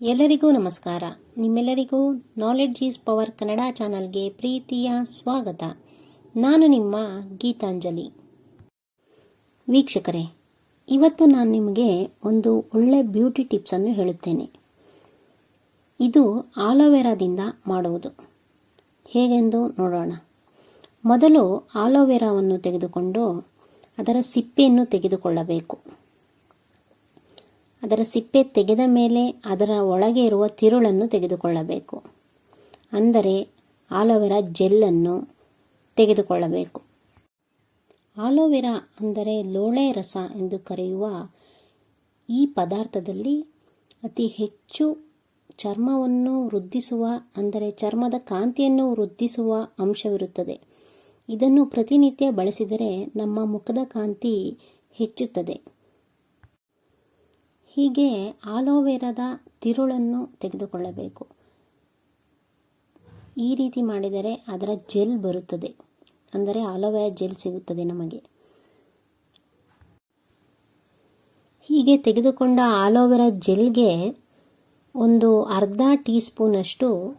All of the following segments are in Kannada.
ಎಲ್ಲರಿಗೂ ನಮಸ್ಕಾರ. ನಿಮ್ಮೆಲ್ಲರಿಗೂ ನಾಲೆಡ್ಜ್ ಈಸ್ ಪವರ್ ಕನ್ನಡ ಚಾನಲ್ಗೆ ಪ್ರೀತಿಯ ಸ್ವಾಗತ. ನಾನು ನಿಮ್ಮ ಗೀತಾಂಜಲಿ. ವೀಕ್ಷಕರೇ, ಇವತ್ತು ನಾನು ನಿಮಗೆ ಒಂದು ಒಳ್ಳೆ ಬ್ಯೂಟಿ ಟಿಪ್ಸನ್ನು ಹೇಳುತ್ತೇನೆ. ಇದು ಆಲೋವೆರಾದಿಂದ ಮಾಡುವುದು. ಹೇಗೆಂದು ನೋಡೋಣ. ಮೊದಲು ಆಲೋವೆರಾವನ್ನು ತೆಗೆದುಕೊಂಡು ಅದರ ಸಿಪ್ಪೆಯನ್ನು ತೆಗೆದುಕೊಳ್ಳಬೇಕು. ಅದರ ಸಿಪ್ಪೆ ತೆಗೆದ ಮೇಲೆ ಅದರ ಒಳಗೆ ಇರುವ ತಿರುಳನ್ನು ತೆಗೆದುಕೊಳ್ಳಬೇಕು. ಅಂದರೆ ಆಲೋವೆರಾ ಜೆಲ್ಲನ್ನು ತೆಗೆದುಕೊಳ್ಳಬೇಕು. ಆಲೋವೆರಾ ಅಂದರೆ ಲೋಳೆ ರಸ ಎಂದು ಕರೆಯುವ ಈ ಪದಾರ್ಥದಲ್ಲಿ ಅತಿ ಹೆಚ್ಚು ಚರ್ಮವನ್ನು ವೃದ್ಧಿಸುವ, ಅಂದರೆ ಚರ್ಮದ ಕಾಂತಿಯನ್ನು ವೃದ್ಧಿಸುವ ಅಂಶವಿರುತ್ತದೆ. ಇದನ್ನು ಪ್ರತಿನಿತ್ಯ ಬಳಸಿದರೆ ನಮ್ಮ ಮುಖದ ಕಾಂತಿ ಹೆಚ್ಚುತ್ತದೆ. ಹೀಗೆ ಆಲೋವೆರಾದ ತಿರುಳನ್ನು ತೆಗೆದುಕೊಳ್ಳಬೇಕು. ಈ ರೀತಿ ಮಾಡಿದರೆ ಅದರ ಜೆಲ್ ಬರುತ್ತದೆ. ಅಂದರೆ ಆಲೋವೆರಾ ಜೆಲ್ ಸಿಗುತ್ತದೆ ನಮಗೆ. ಹೀಗೆ ತೆಗೆದುಕೊಂಡ ಆಲೋವೆರಾ ಜೆಲ್ಗೆ ಒಂದು ಅರ್ಧ ಟೀ ಸ್ಪೂನಷ್ಟು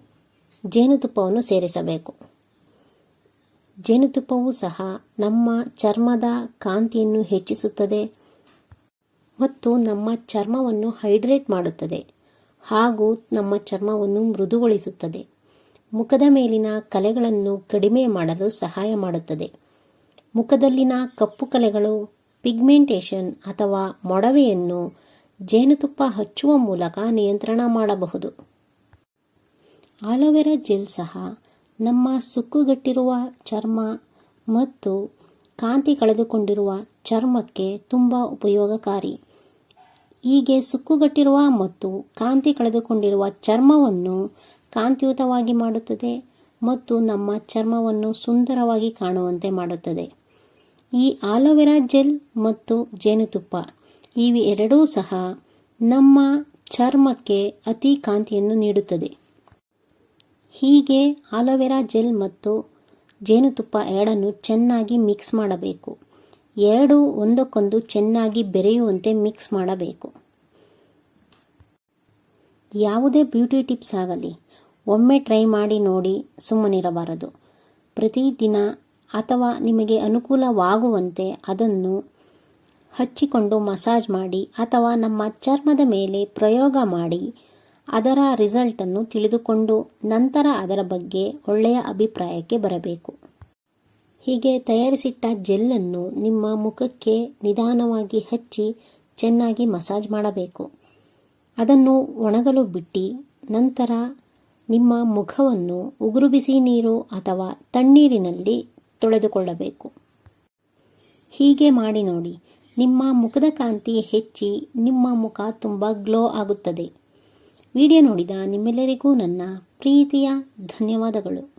ಜೇನುತುಪ್ಪವನ್ನು ಸೇರಿಸಬೇಕು. ಜೇನುತುಪ್ಪವು ಸಹ ನಮ್ಮ ಚರ್ಮದ ಕಾಂತಿಯನ್ನು ಹೆಚ್ಚಿಸುತ್ತದೆ. ಮತ್ತು ನಮ್ಮ ಚರ್ಮವನ್ನು ಹೈಡ್ರೇಟ್ ಮಾಡುತ್ತದೆ ಹಾಗೂ ನಮ್ಮ ಚರ್ಮವನ್ನು ಮೃದುಗೊಳಿಸುತ್ತದೆ. ಮುಖದ ಮೇಲಿನ ಕಲೆಗಳನ್ನು ಕಡಿಮೆ ಮಾಡಲು ಸಹಾಯ ಮಾಡುತ್ತದೆ. ಮುಖದಲ್ಲಿನ ಕಪ್ಪು ಕಲೆಗಳು, ಪಿಗ್ಮೆಂಟೇಷನ್ ಅಥವಾ ಮೊಡವೆಯನ್ನು ಜೇನುತುಪ್ಪ ಹಚ್ಚುವ ಮೂಲಕ ನಿಯಂತ್ರಣ ಮಾಡಬಹುದು. ಆಲೋವೆರಾ ಜೆಲ್ ಸಹ ನಮ್ಮ ಸುಕ್ಕುಗಟ್ಟಿರುವ ಚರ್ಮ ಮತ್ತು ಕಾಂತಿ ಕಳೆದುಕೊಂಡಿರುವ ಚರ್ಮಕ್ಕೆ ತುಂಬ ಉಪಯೋಗಕಾರಿ. ಹೀಗೆ ಸುಕ್ಕುಗಟ್ಟಿರುವ ಮತ್ತು ಕಾಂತಿ ಕಳೆದುಕೊಂಡಿರುವ ಚರ್ಮವನ್ನು ಕಾಂತಿಯುತವಾಗಿ ಮಾಡುತ್ತದೆ ಮತ್ತು ನಮ್ಮ ಚರ್ಮವನ್ನು ಸುಂದರವಾಗಿ ಕಾಣುವಂತೆ ಮಾಡುತ್ತದೆ. ಈ ಆಲೋವೆರಾ ಜೆಲ್ ಮತ್ತು ಜೇನುತುಪ್ಪ ಇವು ಎರಡೂ ಸಹ ನಮ್ಮ ಚರ್ಮಕ್ಕೆ ಅತಿ ಕಾಂತಿಯನ್ನು ನೀಡುತ್ತದೆ. ಹೀಗೆ ಆಲೋವೆರಾ ಜೆಲ್ ಮತ್ತು ಜೇನುತುಪ್ಪ ಎರಡನ್ನು ಚೆನ್ನಾಗಿ ಮಿಕ್ಸ್ ಮಾಡಬೇಕು. ಎರಡು ಒಂದಕ್ಕೊಂದು ಚೆನ್ನಾಗಿ ಬೆರೆಯುವಂತೆ ಮಿಕ್ಸ್ ಮಾಡಬೇಕು. ಯಾವುದೇ ಬ್ಯೂಟಿ ಟಿಪ್ಸ್ ಆಗಲಿ, ಒಮ್ಮೆ ಟ್ರೈ ಮಾಡಿ ನೋಡಿ ಸುಮ್ಮನಿರಬಾರದು. ಪ್ರತಿದಿನ ಅಥವಾ ನಿಮಗೆ ಅನುಕೂಲವಾಗುವಂತೆ ಅದನ್ನು ಹಚ್ಚಿಕೊಂಡು ಮಸಾಜ್ ಮಾಡಿ ಅಥವಾ ನಮ್ಮ ಚರ್ಮದ ಮೇಲೆ ಪ್ರಯೋಗ ಮಾಡಿ ಅದರ ರಿಸಲ್ಟನ್ನು ತಿಳಿದುಕೊಂಡು ನಂತರ ಅದರ ಬಗ್ಗೆ ಒಳ್ಳೆಯ ಅಭಿಪ್ರಾಯಕ್ಕೆ ಬರಬೇಕು. ಹೀಗೆ ತಯಾರಿಸಿಟ್ಟ ಜೆಲ್ಲನ್ನು ನಿಮ್ಮ ಮುಖಕ್ಕೆ ನಿಧಾನವಾಗಿ ಹಚ್ಚಿ ಚೆನ್ನಾಗಿ ಮಸಾಜ್ ಮಾಡಬೇಕು. ಅದನ್ನು ಒಣಗಲು ಬಿಟ್ಟು ನಂತರ ನಿಮ್ಮ ಮುಖವನ್ನು ಉಗುರು ಬಿಸಿ ನೀರು ಅಥವಾ ತಣ್ಣೀರಿನಲ್ಲಿ ತೊಳೆದುಕೊಳ್ಳಬೇಕು. ಹೀಗೆ ಮಾಡಿ ನೋಡಿ. ನಿಮ್ಮ ಮುಖದ ಕಾಂತಿ ಹೆಚ್ಚಿ ನಿಮ್ಮ ಮುಖ ತುಂಬ ಗ್ಲೋ ಆಗುತ್ತದೆ. ವಿಡಿಯೋ ನೋಡಿದ ನಿಮ್ಮೆಲ್ಲರಿಗೂ ನನ್ನ ಪ್ರೀತಿಯ ಧನ್ಯವಾದಗಳು.